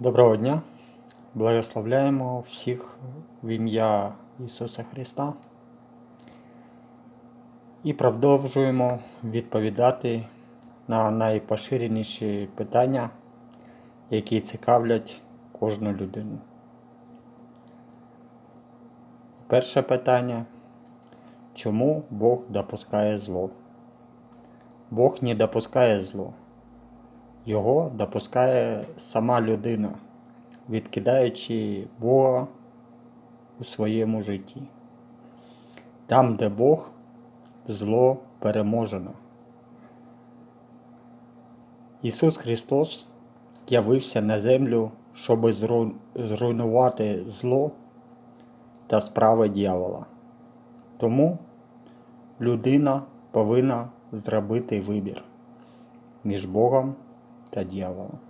Доброго дня! Благословляємо всіх в ім'я Ісуса Христа і продовжуємо відповідати на найпоширеніші питання, які цікавлять кожну людину. Перше питання. Чому Бог допускає зло? Бог не допускає зло. Його допускає сама людина, відкидаючи Бога у своєму житті. Там, де Бог, зло переможено. Ісус Христос явився на землю, щоб зруйнувати зло та справи дьявола. Тому людина повинна зробити вибір між Богом та дьяволом.